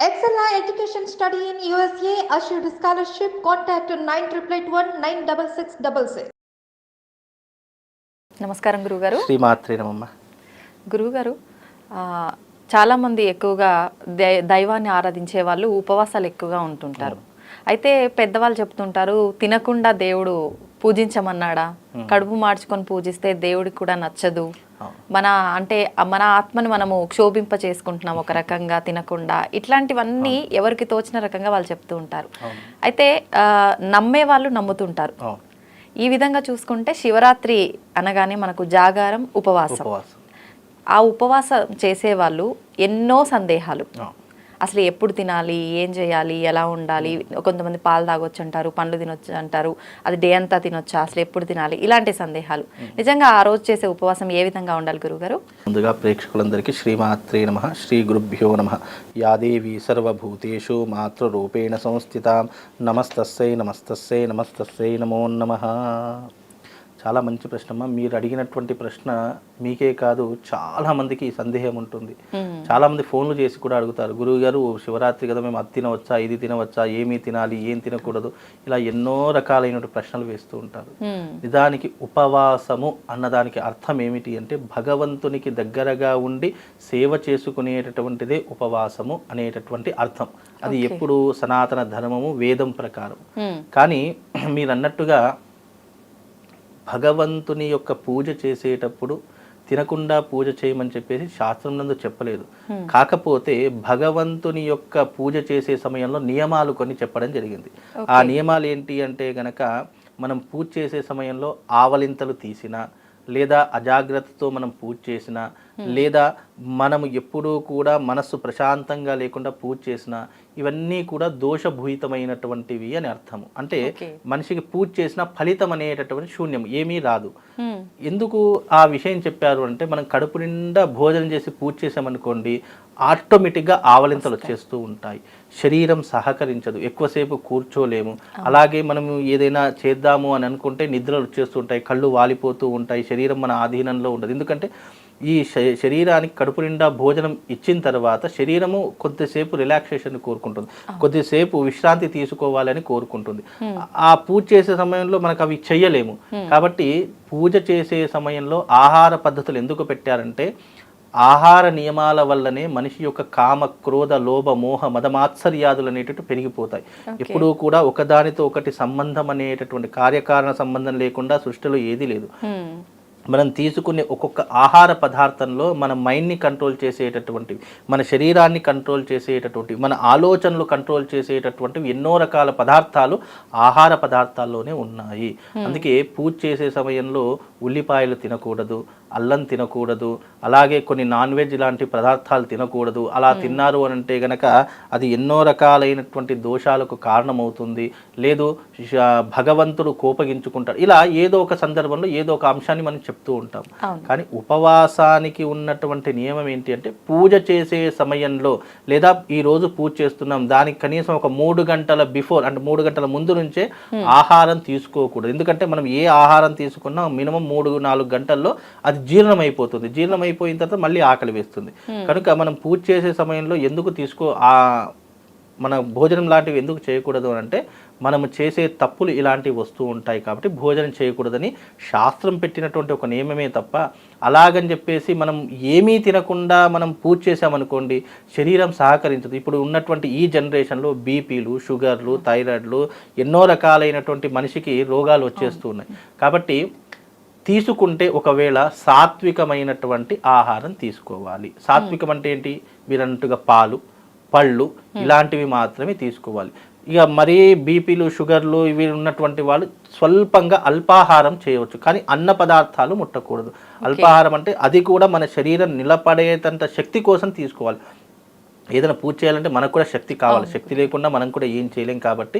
Excella Education Study in USA assured scholarship. Contact 9881 96666. నమస్కారం గురుగారు నమమ్మ గురువుగారు ఆ, చాలామంది ఎక్కువగా దై- దైవాన్ని ఆరాధించే వాళ్ళు ఉపవాసాలు ఎక్కువగా ఉంటుంటారు అయితే పెద్దవాళ్ళు చెప్తుంటారు తినకుండా దేవుడు పూజించమన్నాడా? కడుపు మార్చుకొని పూజిస్తే దేవుడికి కూడా నచ్చదు. మన అంటే మన ఆత్మని మనము క్షోభింప చేసుకుంటున్నాం ఒక రకంగా తినకుండా. ఇట్లాంటివన్నీ ఎవరికి తోచిన రకంగా వాళ్ళు చెప్తూ ఉంటారు. అయితే నమ్మే వాళ్ళు నమ్ముతుంటారు. ఈ విధంగా చూసుకుంటే శివరాత్రి అనగానే మనకు జాగారం ఉపవాసం. ఆ ఉపవాసం చేసేవాళ్ళు ఎన్నో సందేహాలు. అసలు ఎప్పుడు తినాలి ఏం చేయాలి ఎలా ఉండాలి కొంతమంది పాలు తాగొచ్చు అంటారు పండ్లు తినొచ్చు అంటారు అది డే అంతా తినొచ్చా అసలు ఎప్పుడు తినాలి ఇలాంటి సందేహాలు. నిజంగా ఆ రోజు చేసే ఉపవాసం ఏ విధంగా ఉండాలి గురుగారు? ముందుగా ప్రేక్షకులందరికీ శ్రీమాత్రే నమ శ్రీ గురుభ్యో నమ. యాదేవి సర్వభూతేషు మాతృరూపేణ సంస్థిత. నమస్తస్సై నమస్తస్సై నమస్తస్సై నమో నమ. చాలా మంచి ప్రశ్న అమ్మా మీరు అడిగినటువంటి ప్రశ్న మీకే కాదు చాలా మందికి సందేహం ఉంటుంది. చాలా మంది ఫోన్లు చేసి కూడా అడుగుతారు గురువు గారు శివరాత్రి కదా మేము అది తినవచ్చా ఇది తినవచ్చా ఏమీ తినాలి ఏం తినకూడదు ఇలా ఎన్నో రకాలైన ప్రశ్నలు వేస్తూ ఉంటారు. నిజానికి ఉపవాసము అన్నదానికి అర్థం ఏమిటి అంటే భగవంతునికి దగ్గరగా ఉండి సేవ చేసుకునేటటువంటిదే ఉపవాసము అనేటటువంటి అర్థం. అది ఎప్పుడు సనాతన ధర్మము వేదం ప్రకారం. కానీ మీరు అన్నట్టుగా భగవంతుని యొక్క పూజ చేసేటప్పుడు తినకుండా పూజ చేయమని చెప్పేసి శాస్త్రం నందు చెప్పలేదు. కాకపోతే భగవంతుని యొక్క పూజ చేసే సమయంలో నియమాలు కొన్ని చెప్పడం జరిగింది. ఆ నియమాలు ఏంటి అంటే గనక మనం పూజ చేసే సమయంలో ఆవలింతలు తీసిన లేదా అజాగ్రత్తతో మనం పూజ చేసిన లేదా మనము ఎప్పుడూ కూడా మనస్సు ప్రశాంతంగా లేకుండా పూజ చేసిన ఇవన్నీ కూడా దోషభూయితమైనటువంటివి అని అర్థము. అంటే. మనిషికి పూజ చేసిన ఫలితం అనేటటువంటి శూన్యం ఏమీ రాదు. ఎందుకు ఆ విషయం చెప్పారు అంటే మనం కడుపు నిండా భోజనం చేసి పూజ చేసామనుకోండి ఆటోమేటిక్గా ఆవలింతలు వచ్చేస్తూ ఉంటాయి. శరీరం సహకరించదు. ఎక్కువసేపు కూర్చోలేము. అలాగే మనము ఏదైనా చేద్దాము అని అనుకుంటే నిద్రలు వచ్చేస్తూ ఉంటాయి కళ్ళు వాలిపోతూ ఉంటాయి శరీరం మన ఆధీనంలో ఉండదు. ఎందుకంటే ఈ శరీరానికి కడుపు నిండా భోజనం ఇచ్చిన తర్వాత శరీరము కొద్దిసేపు రిలాక్సేషన్ కోరుకుంటుంది. కొద్దిసేపు విశ్రాంతి తీసుకోవాలని కోరుకుంటుంది. ఆ పూజ చేసే సమయంలో మనకు అవి చెయ్యలేము. కాబట్టి పూజ చేసే సమయంలో ఆహార పద్ధతులు ఎందుకు పెట్టారంటే ఆహార నియమాల వల్లనే మనిషి యొక్క కామ క్రోధ లోభ మోహ మదమాత్సర్యాదులు అనేటట్టు పెరిగిపోతాయి. ఎప్పుడూ కూడా ఒకదానితో ఒకటి సంబంధం అనేటటువంటి కార్యకారణ సంబంధం లేకుండా సృష్టిలో ఏదీ లేదు. మనం తీసుకునే ఒక్కొక్క ఆహార పదార్థంలో మన మైండ్ని కంట్రోల్ చేసేటటువంటివి మన శరీరాన్ని కంట్రోల్ చేసేటటువంటివి మన ఆలోచనలు కంట్రోల్ చేసేటటువంటివి ఎన్నో రకాల పదార్థాలు ఆహార పదార్థాల్లోనే ఉన్నాయి. అందుకే పూజ చేసే సమయంలో ఉల్లిపాయలు తినకూడదు అల్లం తినకూడదు అలాగే కొన్ని నాన్ వెజ్ లాంటి పదార్థాలు తినకూడదు. అలా తిన్నారు అని అంటే గనక అది ఎన్నో రకాలైనటువంటి దోషాలకు కారణమవుతుంది. లేదు భగవంతుడు కోపగించుకుంటాడు. ఇలా ఏదో ఒక సందర్భంలో ఏదో ఒక అంశాన్ని మనం చెప్తూ ఉంటాం. కానీ ఉపవాసానికి ఉన్నటువంటి నియమం ఏంటి అంటే పూజ చేసే సమయంలో లేదా ఈ రోజు పూజ చేస్తున్నాం దానికి కనీసం ఒక మూడు గంటల బిఫోర్ అంటే మూడు గంటల ముందు నుంచే ఆహారం తీసుకోకూడదు. ఎందుకంటే మనం ఏ ఆహారం తీసుకున్నా మినిమం మూడు నాలుగు గంటల్లో అది జీర్ణం అయిపోతుంది జీర్ణం అయిపోయిన తర్వాత మళ్ళీ ఆకలి వేస్తుంది. కనుక మనం పూజ చేసే సమయంలో ఎందుకు తీసుకో ఆ మన భోజనం లాంటివి ఎందుకు చేయకూడదు అని అంటే మనము చేసే తప్పులు ఇలాంటివి వస్తూ ఉంటాయి కాబట్టి భోజనం చేయకూడదని శాస్త్రం పెట్టినటువంటి ఒక నియమమే తప్ప అలాగని చెప్పేసి మనం ఏమీ తినకుండా మనం పూజ చేసామనుకోండి శరీరం సహకరించదు. ఇప్పుడు ఉన్నటువంటి ఈ జనరేషన్లో బీపీలు షుగర్లు థైరాయిడ్లు ఎన్నో రకాలైనటువంటి మనిషికి రోగాలు వచ్చేస్తూ ఉన్నాయి. కాబట్టి తీసుకుంటే ఒకవేళ సాత్వికమైనటువంటి ఆహారం తీసుకోవాలి. సాత్వికం అంటే ఏంటి? మీరు అన్నట్టుగా పాలు. పళ్ళు ఇలాంటివి మాత్రమే తీసుకోవాలి. ఇక మరీ బీపీలు షుగర్లు ఇవి ఉన్నటువంటి వాళ్ళు స్వల్పంగా అల్పాహారం చేయవచ్చు. కానీ అన్న పదార్థాలు ముట్టకూడదు. అల్పాహారం అంటే అది కూడా మన శరీరం నిలబడేటంత శక్తి కోసం తీసుకోవాలి. ఏదైనా పూజ చేయాలంటే మనకు కూడా శక్తి కావాలి. శక్తి లేకుండా మనం కూడా ఏం చేయలేం కాబట్టి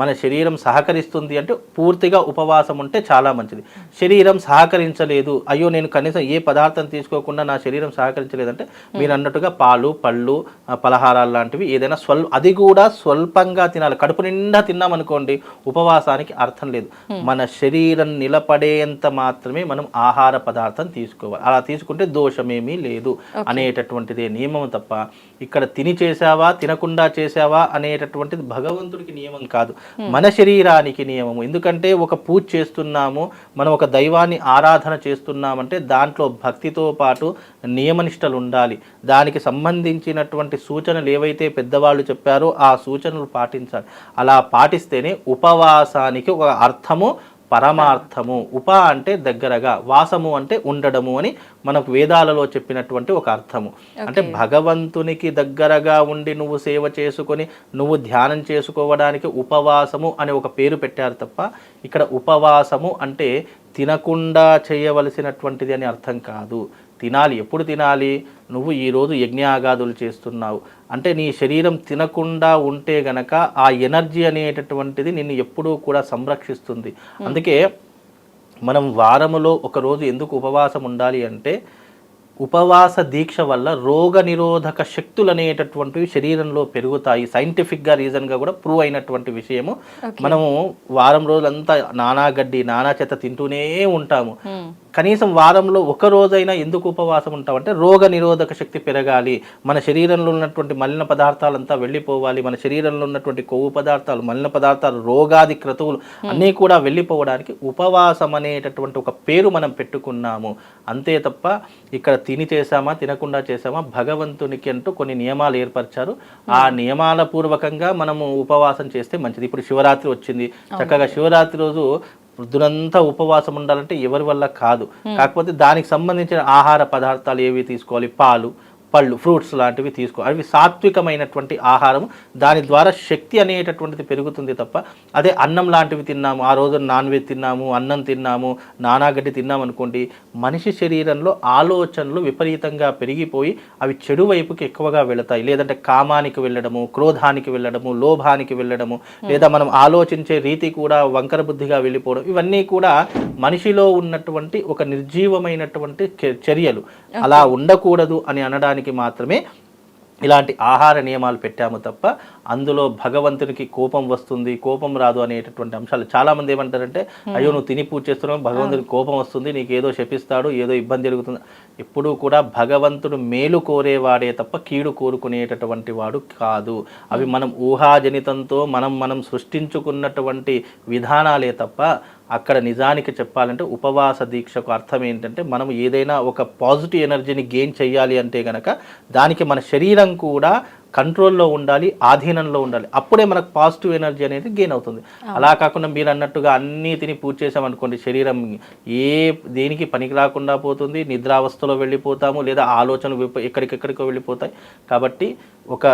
మన శరీరం సహకరిస్తుంది అంటే పూర్తిగా ఉపవాసం ఉంటే చాలా మంచిది. శరీరం సహకరించలేదు. అయ్యో నేను కనీసం ఏ పదార్థం తీసుకోకుండా నా శరీరం సహకరించలేదంటే మీరు అన్నట్టుగా పాలు పళ్ళు పలహారాలు లాంటివి ఏదైనా స్వల్ అది కూడా స్వల్పంగా తినాలి. కడుపు నిండా తిన్నామనుకోండి ఉపవాసానికి అర్థం లేదు. మన శరీరం నిలబడేంత మాత్రమే మనం ఆహార పదార్థం తీసుకోవాలి. అలా తీసుకుంటే దోషమేమీ లేదు అనేటటువంటిదే నియమం తప్ప. ఇక్కడ తిని చేసావా తినకుండా చేసావా అనేటటువంటిది భగవంతుడికి నియమం కాదు. మన శరీరానికి నియమము. ఎందుకంటే ఒక పూజ చేస్తున్నాము మనం ఒక దైవాన్ని ఆరాధన చేస్తున్నామంటే దాంట్లో భక్తితో పాటు నియమనిష్టలు ఉండాలి. దానికి సంబంధించినటువంటి సూచనలు ఏవైతే పెద్దవాళ్ళు చెప్పారో ఆ సూచనలు పాటించాలి. అలా పాటిస్తేనే ఉపవాసానికి ఒక అర్థము పరమార్థము. ఉప అంటే దగ్గరగా వాసము అంటే ఉండడము అని మనకు వేదాలలో చెప్పినటువంటి ఒక అర్థము. అంటే భగవంతునికి దగ్గరగా ఉండి నువ్వు సేవ చేసుకొని నువ్వు ధ్యానం చేసుకోవడానికి ఉపవాసము అనే ఒక పేరు పెట్టారు తప్ప ఇక్కడ ఉపవాసము అంటే తినకుండా చేయవలసినటువంటిది అని అర్థం కాదు. తినాలి ఎప్పుడు తినాలి? నువ్వు ఈరోజు యజ్ఞాగాదులు చేస్తున్నావు. అంటే నీ శరీరం తినకుండా ఉంటే గనక ఆ ఎనర్జీ అనేటటువంటిది నిన్ను ఎప్పుడూ కూడా సంరక్షిస్తుంది. అందుకే మనం వారములో ఒక రోజు ఎందుకు ఉపవాసం ఉండాలి అంటే ఉపవాస దీక్ష వల్ల రోగ నిరోధక శక్తులు అనేటటువంటివి శరీరంలో పెరుగుతాయి. సైంటిఫిక్గా రీజన్గా కూడా ప్రూవ్ అయినటువంటి విషయము. మనము వారం రోజులంతా నానా గడ్డి నానా చెత్త తింటూనే ఉంటాము. కనీసం వారంలో ఒక రోజైనా ఎందుకు ఉపవాసం ఉంటామంటే రోగ నిరోధక శక్తి పెరగాలి. మన శరీరంలో ఉన్నటువంటి మలిన పదార్థాలంతా వెళ్ళిపోవాలి. మన శరీరంలో ఉన్నటువంటి కొవ్వు పదార్థాలు మలిన పదార్థాలు రోగాది క్రతువులు అన్నీ కూడా వెళ్ళిపోవడానికి ఉపవాసం అనేటటువంటి ఒక పేరు మనం పెట్టుకున్నాము. అంతే తప్ప ఇక్కడ తిని చేసామా తినకుండా చేసామా భగవంతునికి అంటూ కొన్ని నియమాలు ఏర్పరిచారు. ఆ నియమాల పూర్వకంగా మనము ఉపవాసం చేస్తే మంచిది. ఇప్పుడు శివరాత్రి వచ్చింది. చక్కగా శివరాత్రి రోజు వృద్ధులంతా ఉపవాసం ఉండాలంటే ఎవరి వల్ల కాదు. కాకపోతే దానికి సంబంధించిన ఆహార పదార్థాలు ఏవి తీసుకోవాలి? పాలు. పళ్ళు ఫ్రూట్స్ లాంటివి తీసుకో అవి సాత్వికమైనటువంటి ఆహారం దాని ద్వారా శక్తి అనేటటువంటిది పెరుగుతుంది తప్ప అదే అన్నం లాంటివి తిన్నాము ఆ రోజు నాన్ వెజ్ తిన్నాము అన్నం తిన్నాము నానాగడ్డి తిన్నాము అనుకోండి మనిషి శరీరంలో ఆలోచనలు విపరీతంగా పెరిగిపోయి అవి చెడు వైపుకి ఎక్కువగా వెళతాయి. లేదంటే కామానికి వెళ్ళడము క్రోధానికి వెళ్ళడము లోభానికి వెళ్ళడము లేదా మనం ఆలోచించే రీతి కూడా వంకర బుద్ధిగా వెళ్ళిపోవడం. ఇవన్నీ కూడా మనిషిలో ఉన్నటువంటి ఒక నిర్జీవమైనటువంటి చర్యలు. అలా ఉండకూడదు అని అనడానికి మాత్రమే ఇలాంటి ఆహార నియమాలు పెట్టాము తప్ప అందులో భగవంతునికి కోపం వస్తుంది కోపం రాదు అనేటటువంటి అంశాలు చాలా మంది ఏమంటారంటే అయ్యో నువ్వు తిని పూజ చేస్తున్నావు భగవంతునికి కోపం వస్తుంది నీకు ఏదో శపిస్తాడు ఏదో ఇబ్బంది జరుగుతుంది. ఎప్పుడూ కూడా భగవంతుడు మేలు కోరేవాడే తప్ప కీడు కోరుకునేటటువంటి వాడు కాదు. అవి మనం ఊహాజనితంతో మనం మనం సృష్టించుకున్నటువంటి విధానాలే తప్ప అక్కడ నిజానికి చెప్పాలంటే ఉపవాస దీక్షకు అర్థం ఏంటంటే మనం ఏదైనా ఒక పాజిటివ్ ఎనర్జీని గెయిన్ చేయాలి అంటే గనక దానికి మన శరీరం కూడా కంట్రోల్లో ఉండాలి ఆధీనంలో ఉండాలి. అప్పుడే మనకు పాజిటివ్ ఎనర్జీ అనేది గెయిన్ అవుతుంది. అలా కాకుండా మీరు అన్నట్టుగా అన్నీ తిని పూజ చేసామనుకోండి శరీరం ఏ దేనికి పనికి రాకుండా పోతుంది నిద్రావస్థలో వెళ్ళిపోతాము లేదా ఆలోచనలు ఎక్కడికెక్కడికో వెళ్ళిపోతాయి. కాబట్టి ఒక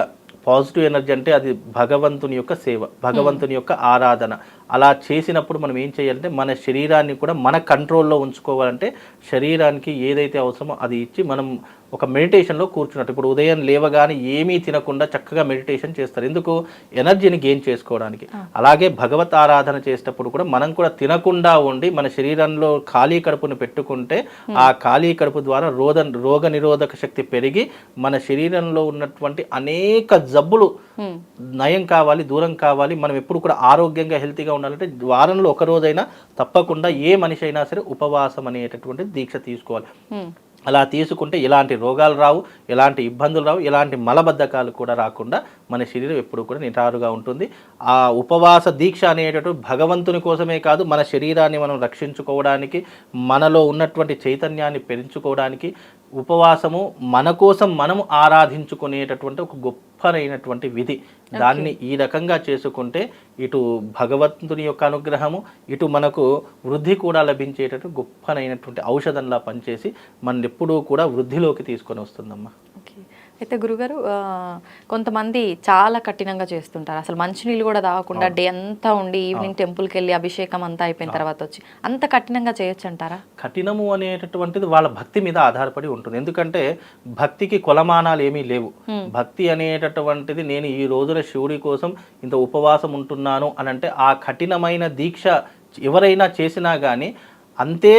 పాజిటివ్ ఎనర్జీ అంటే అది భగవంతుని యొక్క సేవ భగవంతుని యొక్క ఆరాధన. అలా చేసినప్పుడు మనం ఏం చేయాలంటే మన శరీరాన్ని కూడా మన కంట్రోల్లో ఉంచుకోవాలంటే శరీరానికి ఏదైతే అవసరమో అది ఇచ్చి మనం ఒక మెడిటేషన్లో కూర్చున్నట్టు. ఇప్పుడు ఉదయం లేవగానే ఏమీ తినకుండా చక్కగా మెడిటేషన్ చేస్తారు. ఎందుకు? ఎనర్జీని గెయిన్ చేసుకోవడానికి. అలాగే భగవత్ ఆరాధన చేసేటప్పుడు కూడా మనం కూడా తినకుండా ఉండి మన శరీరంలో ఖాళీ కడుపును పెట్టుకుంటే ఆ ఖాళీ కడుపు ద్వారా రోగ రోగ నిరోధక శక్తి పెరిగి మన శరీరంలో ఉన్నటువంటి అనేక జబ్బులు నయం కావాలి దూరం కావాలి మనం ఎప్పుడు కూడా ఆరోగ్యంగా హెల్తీగా ఉండాలంటే వారంలో ఒక రోజైనా తప్పకుండా ఏ మనిషి అయినా సరే ఉపవాసం అనేటటువంటి దీక్ష తీసుకోవాలి. అలా తీసుకుంటే ఎలాంటి రోగాలు రావు ఎలాంటి ఇబ్బందులు రావు ఎలాంటి మలబద్ధకాలు కూడా రాకుండా మన శరీరం ఎప్పుడు కూడా నిటారుగా ఉంటుంది. ఆ ఉపవాస దీక్ష అనేటటువంటి భగవంతుని కోసమే కాదు మన శరీరాన్ని మనం రక్షించుకోవడానికి మనలో ఉన్నటువంటి చైతన్యాన్ని పెంచుకోవడానికి ఉపవాసము మన కోసం మనం ఆరాధించుకునేటటువంటి ఒక గొప్పనైనటువంటి విధి. దాన్ని ఈ రకంగా చేసుకుంటే ఇటు భగవంతుని యొక్క అనుగ్రహము ఇటు మనకు వృద్ధి కూడా లభించేటటువంటి గొప్పనైనటువంటి ఔషధంలా పనిచేసి మన ఎప్పుడూ కూడా వృద్ధిలోకి తీసుకొని వస్తుందమ్మా. ఓకే. అయితే గురుగారు కొంతమంది చాలా కఠినంగా చేస్తుంటారు. అసలు మంచినీళ్ళు కూడా తాగకుండా డే అంతా ఉండి ఈవినింగ్ టెంపుల్కి వెళ్ళి అభిషేకం అంతా అయిపోయిన తర్వాత వచ్చి అంత కఠినంగా చేయొచ్చు అంటారా కఠినము అనేటటువంటిది వాళ్ళ భక్తి మీద ఆధారపడి ఉంటుంది. ఎందుకంటే భక్తికి కొలమానాలు ఏమీ లేవు. భక్తి అనేటటువంటిది నేను ఈ రోజున శివుడి కోసం ఇంత ఉపవాసం ఉంటున్నాను అని అంటే ఆ కఠినమైన దీక్ష ఎవరైనా చేసినా కానీ అంతే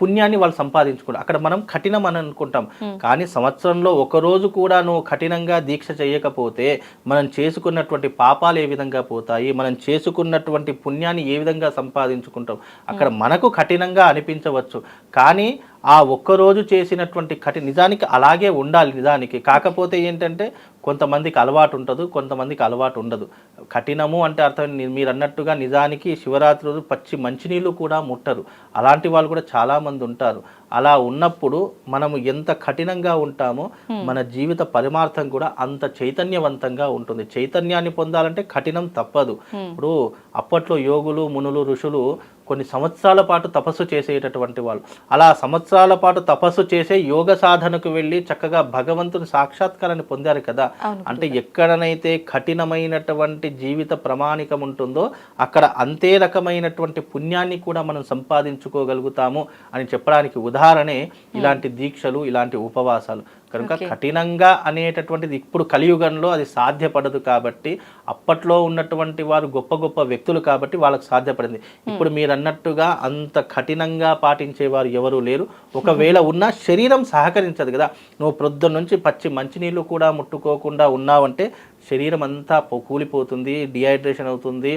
పుణ్యాన్ని వాళ్ళు సంపాదించుకుంటారు అక్కడ మనం కఠినం అని అనుకుంటాం. కానీ సంవత్సరంలో ఒక రోజు కూడా నువ్వు కఠినంగా దీక్ష చేయకపోతే మనం చేసుకున్నటువంటి పాపాలు ఏ విధంగా పోతాయి? మనం చేసుకున్నటువంటి పుణ్యాన్ని ఏ విధంగా సంపాదించుకుంటాం? అక్కడ మనకు కఠినంగా అనిపించవచ్చు. కానీ ఆ ఒక్కరోజు చేసినటువంటి కఠి నిజానికి అలాగే ఉండాలి నిజానికి. కాకపోతే ఏంటంటే కొంతమందికి అలవాటు ఉంటుంది కొంతమందికి అలవాటు ఉండదు. కఠినము అంటే అర్థం మీరు అన్నట్టుగా నిజానికి శివరాత్రి రోజు పచ్చి మంచినీళ్ళు కూడా ముట్టరు. అలాంటి వాళ్ళు కూడా చాలామంది ఉంటారు. అలా ఉన్నప్పుడు మనము ఎంత కఠినంగా ఉంటామో మన జీవిత పరిమార్థం కూడా అంత చైతన్యవంతంగా ఉంటుంది. చైతన్యాన్ని పొందాలంటే కఠినం తప్పదు. ఇప్పుడు అప్పట్లో యోగులు మునులు ఋషులు కొన్ని సంవత్సరాల పాటు తపస్సు చేసేటటువంటి వాళ్ళు. అలా సంవత్సరాల పాటు తపస్సు చేసే యోగ సాధనకు వెళ్ళి చక్కగా భగవంతుని సాక్షాత్కారాన్ని పొందారు కదా. అంటే ఎక్కడనైతే కఠినమైనటువంటి జీవిత ప్రమాణికం ఉంటుందో అక్కడ అంతే రకమైనటువంటి పుణ్యాన్ని కూడా మనం సంపాదించుకోగలుగుతాము అని చెప్పడానికి ఉదాహరణే ఇలాంటి దీక్షలు ఇలాంటి ఉపవాసాలు. కనుక కఠినంగా అనేటటువంటిది ఇప్పుడు కలియుగంలో అది సాధ్యపడదు కాబట్టి అప్పట్లో ఉన్నటువంటి వారు గొప్ప గొప్ప వ్యక్తులు కాబట్టి వాళ్ళకి సాధ్యపడింది. ఇప్పుడు మీరు అన్నట్టుగా అంత కఠినంగా పాటించేవారు ఎవరు లేరు. ఒకవేళ ఉన్నా శరీరం సహకరించదు కదా. నువ్వు ప్రొద్దున నుంచి పచ్చి మంచినీళ్ళు కూడా ముట్టుకోకుండా ఉన్నావంటే శరీరం అంతా కూలిపోతుంది డిహైడ్రేషన్ అవుతుంది.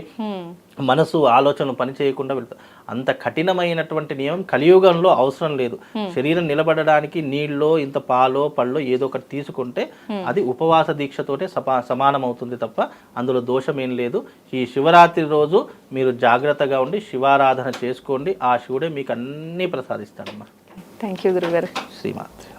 మనసు ఆలోచనలు పని చేయకుండా అంత కఠినమైనటువంటి నియమం కలియుగంలో అవసరం లేదు. శరీరం నిలబడడానికి నీళ్ళో ఇంత పాలో పళ్ళో ఏదో ఒకటి తీసుకుంటే అది ఉపవాస దీక్షతోటే సపా సమానం అవుతుంది తప్ప అందులో దోషం ఏం లేదు. ఈ శివరాత్రి రోజు మీరు జాగ్రత్తగా ఉండి శివారాధన చేసుకోండి. ఆ శివుడే మీకు అన్నీ ప్రసాదిస్తాడమ్మా. థ్యాంక్ యూ గురుగారు. శ్రీమాత్రి.